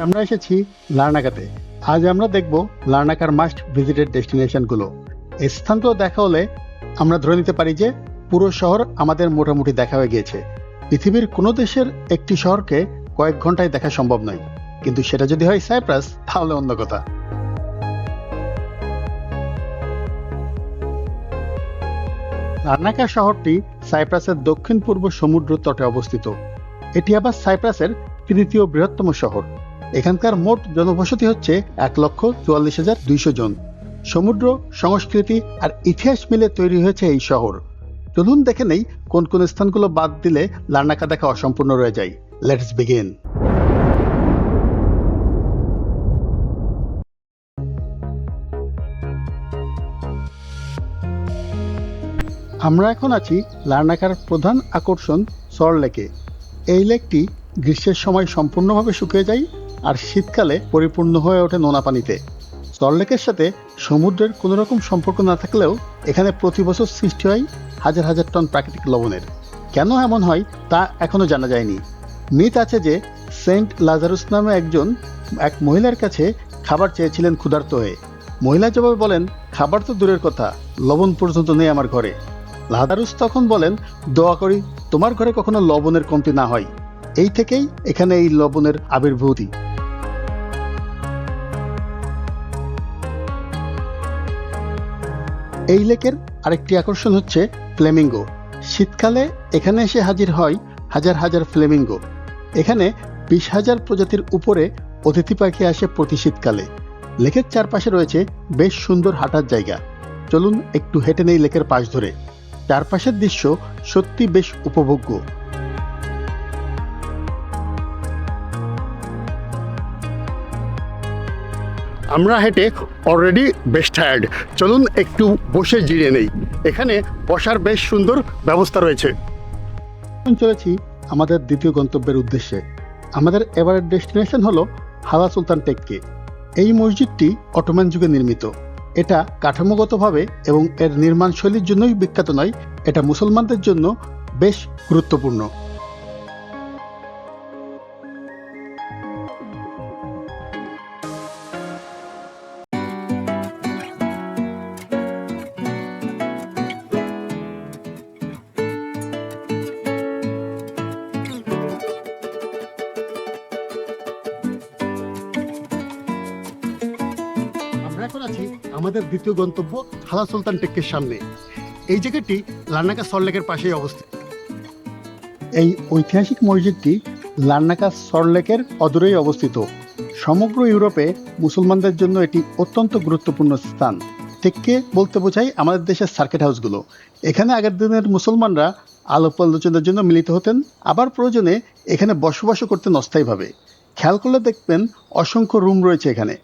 আমরা এসেছি লার্নাকাতে আজ আমরা দেখব লার্নাকার মাস্ট ভিজিটেড ডেস্টিনেশনগুলো এই স্থানগুলো দেখা হলে আমরা ধরে নিতে পারি যে পুরো শহর আমাদের মোটামুটি দেখা হয়ে গিয়েছে। পৃথিবীর কোনো দেশের একটি শহরকে কয়েক ঘন্টায় দেখা সম্ভব নয়। কিন্তু সেটা যদি হয় সাইপ্রাস, তাহলে অন্য কথা। লার্নাকা শহরটি সাইপ্রাসের দক্ষিণ পূর্ব সমুদ্র তটে অবস্থিত। এটি আবার সাইপ্রাসের তৃতীয় বৃহত্তম শহর। এখানকার মোট জনবসতি হচ্ছে এক লক্ষ চুয়াল্লিশ হাজার দুইশো জন। সমুদ্র, সংস্কৃতি আর ইতিহাস মিলে তৈরি হয়েছে এই শহর। চলুন দেখে নেই কোন কোন স্থানগুলো বাদ দিলে লার্নাকা দেখা অসম্পূর্ণ রয়ে যায়। লেটস বিগিন আমরা এখন আছি লার্নাকার প্রধান আকর্ষণ সর লেকে। এই লেকটি গ্রীষ্মের সময় সম্পূর্ণভাবে শুকিয়ে যায় আর শীতকালে পরিপূর্ণ হয়ে ওঠে নোনা পানিতে। সল্টলেকের সাথে সমুদ্রের কোনো রকম সম্পর্ক না থাকলেও এখানে প্রতি বছর সৃষ্টি হয় হাজার হাজার টন প্রাকৃতিক লবণের। কেন এমন হয় তা এখনও জানা যায়নি। মিথ আছে যে সেন্ট লাজারুস নামে একজন এক মহিলার কাছে খাবার চেয়েছিলেন ক্ষুধার্ত হয়ে। মহিলা জবাবে বলেন, খাবার তো দূরের কথা, লবণ পর্যন্ত নেই আমার ঘরে। লাজারুস তখন বলেন, দোয়া করি, তোমার ঘরে কখনো লবণের কমতি না হয়। এই থেকেই এখানে এই লবণের আবির্ভূতি। এই লেকের আরেকটি আকর্ষণ হচ্ছে ফ্লেমিঙ্গো। শীতকালে এখানে এসে হাজির হয় হাজার হাজার ফ্লেমিঙ্গো। এখানে বিশ হাজার প্রজাতির উপরে অতিথি পাখি আসে প্রতি শীতকালে। লেকের চারপাশে রয়েছে বেশ সুন্দর হাঁটার জায়গা। চলুন একটু হেঁটে নেই লেকের পাশ ধরে। চারপাশের দৃশ্য সত্যি বেশ উপভোগ্য। আমরা হেঁটে অলরেডি বেশ টায়ার্ড চলুন একটু বসে জিরে নেই। এখানে বসার বেশ সুন্দর ব্যবস্থা রয়েছে। চলেছি আমাদের দ্বিতীয় গন্তব্যের উদ্দেশ্যে। আমাদের এবারের ডেস্টিনেশন হলো হালা সুলতান টেককে। এই মসজিদটি অটোম্যান যুগে নির্মিত। এটা কাঠামোগতভাবে এবং এর নির্মাণ শৈলীর জন্যই বিখ্যাত নয়, এটা মুসলমানদের জন্য বেশ গুরুত্বপূর্ণ। আমাদের দ্বিতীয় গন্তব্য হালা সুলতান টেকের সামনে। এই জায়গাটি লার্নাকা সল্টলেকের পাশেই অবস্থিত। এই ঐতিহাসিক মসজিদটি লার্নাকা সল্টলেকের অদূরেই অবস্থিত। সমগ্র ইউরোপে মুসলমানদের জন্য এটি অত্যন্ত গুরুত্বপূর্ণ স্থান। টেককে বলতে বোঝায় আমাদের দেশের সার্কিট হাউসগুলো এখানে আগের দিনের মুসলমানরা আলোপ আলোচনার জন্য মিলিত হতেন, আবার প্রয়োজনে এখানে বসবাসও করতেন অস্থায়ীভাবে। খেয়াল করলে দেখবেন অসংখ্য রুম রয়েছে এখানে।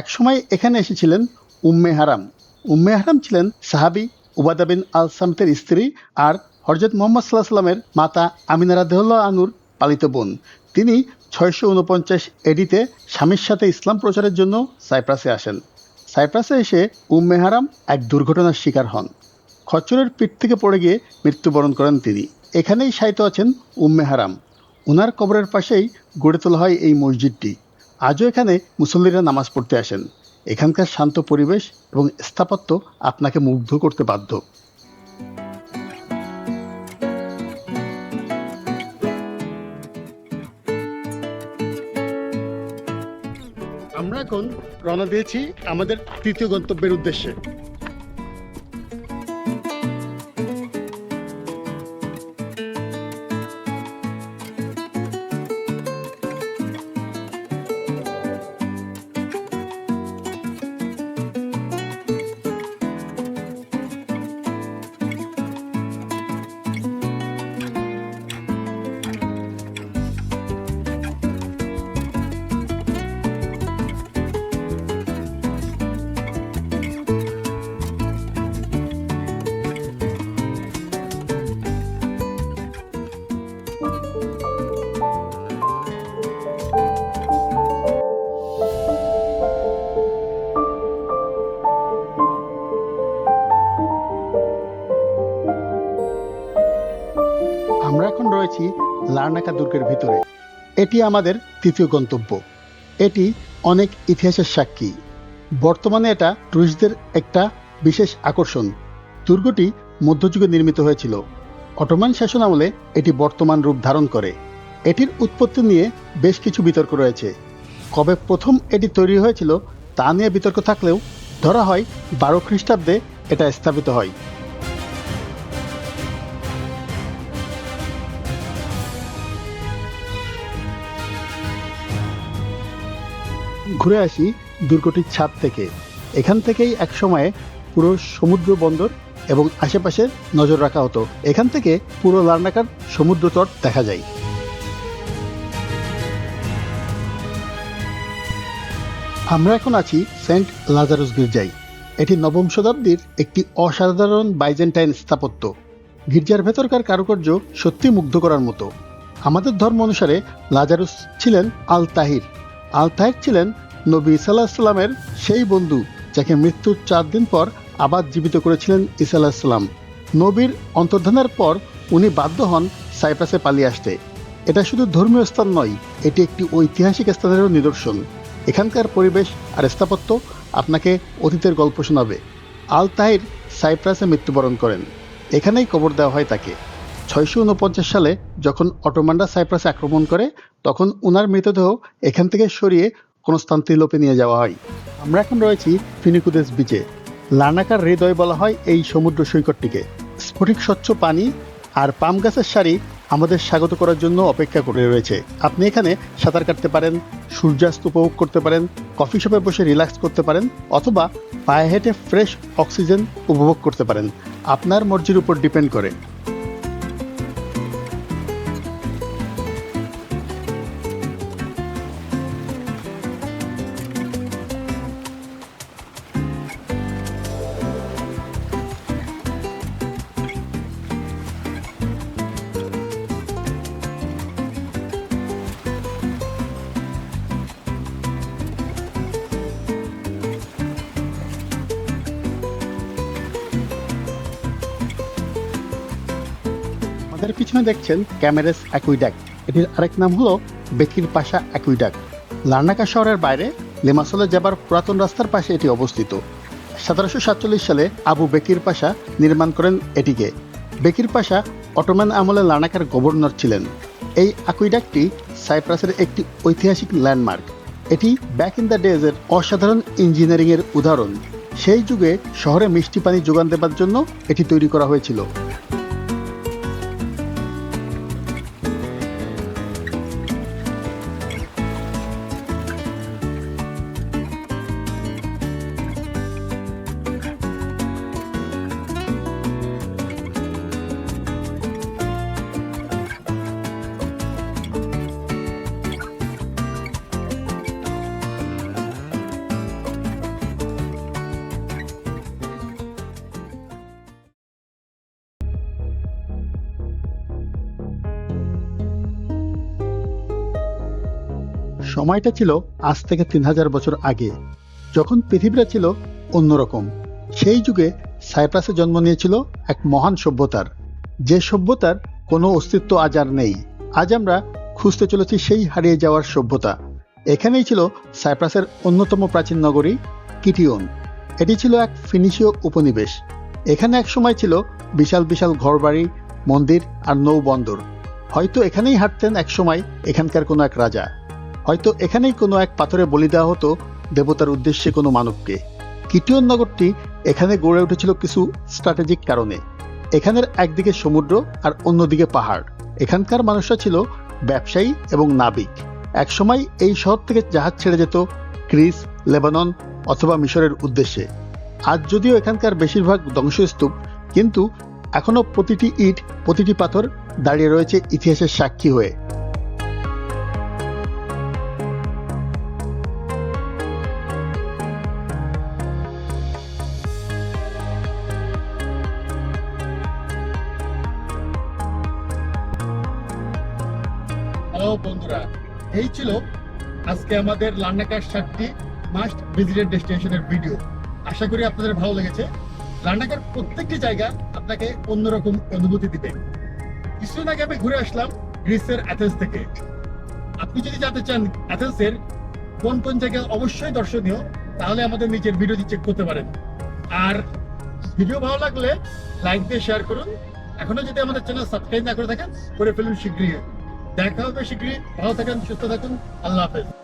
একসময় এখানে এসেছিলেন উম্মে হারাম। উম্মে হারাম ছিলেন সাহাবি উবাদা বিন আল সামতের স্ত্রী আর হরজত মোহাম্মদ সাল্লাহ সাল্লামের মাতা আমিনা রাদেহুল্লাহ আনুর পালিত বোন। তিনি ছয়শো উনপঞ্চাশ এডিতে স্বামীর সাথে ইসলাম প্রচারের জন্য সাইপ্রাসে আসেন। সাইপ্রাসে এসে উম্মে হারাম এক দুর্ঘটনার শিকার হন। খচ্চরের পিঠ থেকে পড়ে গিয়ে মৃত্যুবরণ করেন তিনি। এখানেই শায়িত আছেন উম্মে হারাম। ওনার কবরের পাশেই গড়ে তোলা হয় এই মসজিদটি। আজও এখানে মুসল্লিরা নামাজ পড়তে আসেন। এখানকার শান্ত পরিবেশ এবং স্থাপত্য আপনাকে মুগ্ধ করতে বাধ্য। আমরা এখন রওনা দিয়েছি আমাদের তৃতীয় গন্তব্যের উদ্দেশ্যে। রয়েছি লার্নাকা দুর্গের ভিতরে। এটি আমাদের তৃতীয় গন্তব্য। এটি অনেক ইতিহাসের সাক্ষী। বর্তমানে এটা টুরিস্টদের একটা বিশেষ আকর্ষণ। দুর্গটি মধ্যযুগে নির্মিত হয়েছিল। অটোমান শাসন আমলে এটি বর্তমান রূপ ধারণ করে। এটির উৎপত্তি নিয়ে বেশ কিছু বিতর্ক রয়েছে। কবে প্রথম এটি তৈরি হয়েছিল তা নিয়ে বিতর্ক থাকলেও ধরা হয় বারো খ্রিস্টাব্দে এটা স্থাপিত হয়। ঘুরে আসি দুর্গটির ছাদ থেকে। এখান থেকেই এক সময়ে পুরো সমুদ্র বন্দর এবং আশেপাশে নজর রাখা হতো। এখান থেকে পুরো লার্নাকার সমুদ্র তট দেখা যায়। আমরা এখন আছি সেন্ট লাজারুস গির্জায়। এটি নবম শতাব্দীর একটি অসাধারণ বাইজেন্টাইন স্থাপত্য। গির্জার ভেতরকার কারুকার্য সত্যি মুগ্ধ করার মতো। আমাদের ধর্ম অনুসারে লাজারুস ছিলেন আল তাহির আল তাহির ছিলেন নবী সাল্লাহ সাল্লামের সেই বন্ধু যাকে মৃত্যুর চার দিন পর আবার জীবিত করেছিলেন ঈসা আলাহিসাল্লাম নবীর অন্তর্ধানের পর উনি বাধ্য হন সাইপ্রাসে পালিয়ে আসতে। এটা শুধু ধর্মীয় স্থান নয়, এটি একটি ঐতিহাসিক স্থানেরও নিদর্শন। এখানকার পরিবেশ আর স্থাপত্য আপনাকে অতীতের গল্প শোনাবে। আল তাহির সাইপ্রাসে মৃত্যুবরণ করেন। এখানেই কবর দেওয়া হয় তাকে। ছয়শো উনপঞ্চাশ সালে যখন অটোমান্ডা সাইপ্রাসে আক্রমণ করে, তখন উনার মৃতদেহ এখান থেকে সরিয়ে কনস্তান্তিলোপে নিয়ে যাওয়া হয়। আমরা এখন রয়েছি ফিনিকুদেস বিচে। লার্নাকার হৃদয় বলা হয় এই সমুদ্র সৈকতটিকে। স্ফটিক স্বচ্ছ পানি আর পাম গাছের সারি আমাদের স্বাগত করার জন্য অপেক্ষা করে রয়েছে। আপনি এখানে সাঁতার কাটতে পারেন, সূর্যাস্ত উপভোগ করতে পারেন, কফি শপে বসে রিল্যাক্স করতে পারেন, অথবা পায়ে হেঁটে ফ্রেশ অক্সিজেন উপভোগ করতে পারেন। আপনার মর্জির উপর ডিপেন্ড করে। আমাদের পিছনে দেখছেন ক্যামেরেস অ্যাকুইডাক্ট এটির আরেক নাম হলো বেকির পাশা অ্যাকুইডাক্ট লার্নাকা শহরের বাইরে লেমাসলে যাবার পুরাতন রাস্তার পাশে এটি অবস্থিত। সতেরোশো সাতচল্লিশ সালে আবু বেকির পাশা নির্মাণ করেন এটিকে। বেকির পাশা অটোম্যান আমলে লার্নাকার গভর্নর ছিলেন। এই অ্যাকুইডাক্টটি সাইপ্রাসের একটি ঐতিহাসিক ল্যান্ডমার্ক। এটি ব্যাক ইন দ্য ডেজের অসাধারণ ইঞ্জিনিয়ারিংয়ের উদাহরণ। সেই যুগে শহরে মিষ্টি পানি যোগান দেবার জন্য এটি তৈরি করা হয়েছিল। সময়টা ছিল আজ থেকে তিন হাজার বছর আগে। যখন পৃথিবীটা ছিল অন্যরকম, সেই যুগে সাইপ্রাসে জন্ম নিয়েছিল এক মহান সভ্যতার। যে সভ্যতার কোনো অস্তিত্ব আজ আর নেই। আজ আমরা খুঁজতে চলেছি সেই হারিয়ে যাওয়ার সভ্যতা। এখানেই ছিল সাইপ্রাসের অন্যতম প্রাচীন নগরী কিটিওন এটি ছিল এক ফিনিশীয় উপনিবেশ। এখানে এক সময় ছিল বিশাল বিশাল ঘরবাড়ি, মন্দির আর নৌবন্দর হয়তো এখানেই হাঁটতেন এক সময় এখানকার কোনো এক রাজা। হয়তো এখানেই কোনো এক পাথরে বলি দেওয়া হতো দেবতার উদ্দেশ্যে কোনো মানবকে। কিটিয়ন নগরটি এখানে গড়ে উঠেছিল কিছু স্ট্র্যাটেজিক কারণে। এখানের একদিকে সমুদ্র আর অন্যদিকে পাহাড়। এখানকার মানুষরা ছিল ব্যবসায়ী এবং নাবিক। একসময় এই শহর থেকে জাহাজ ছেড়ে যেত গ্রিস, লেবানন অথবা মিশরের উদ্দেশ্যে। আজ যদিও এখানকার বেশিরভাগ ধ্বংসস্তূপ, কিন্তু এখনও প্রতিটি ইট, প্রতিটি পাথর দাঁড়িয়ে রয়েছে ইতিহাসের সাক্ষী হয়ে। হ্যালো বন্ধুরা। এই ছিল আজকে আমাদের সাতটি মাস্ট ভিজিটেড ডেস্টিনেশনের ভিডিও আশা করি আপনাদের ভালো লেগেছে। প্রত্যেকটি জায়গা আপনাকে অন্যরকম অনুভূতি দিবে। কিছুদিন আগে আমি ঘুরে আসলাম গ্রিসের অ্যাথেন্স থেকে। আপনি যদি জানতে চান অ্যাথেন্সের কোন কোন জায়গা অবশ্যই দর্শনীয়, তাহলে আমাদের নিচের ভিডিওটি চেক করতে পারেন। আর ভিডিও ভালো লাগলে লাইক দিয়ে শেয়ার করুন। এখনও যদি আমাদের চ্যানেল সাবস্ক্রাইব না করে থাকেন, করে ফেলুন শীঘ্রই। দেখা হবে শীঘ্রই। ভালো থাকেন সুস্থ থাকুন। আল্লাহ হাফেজ।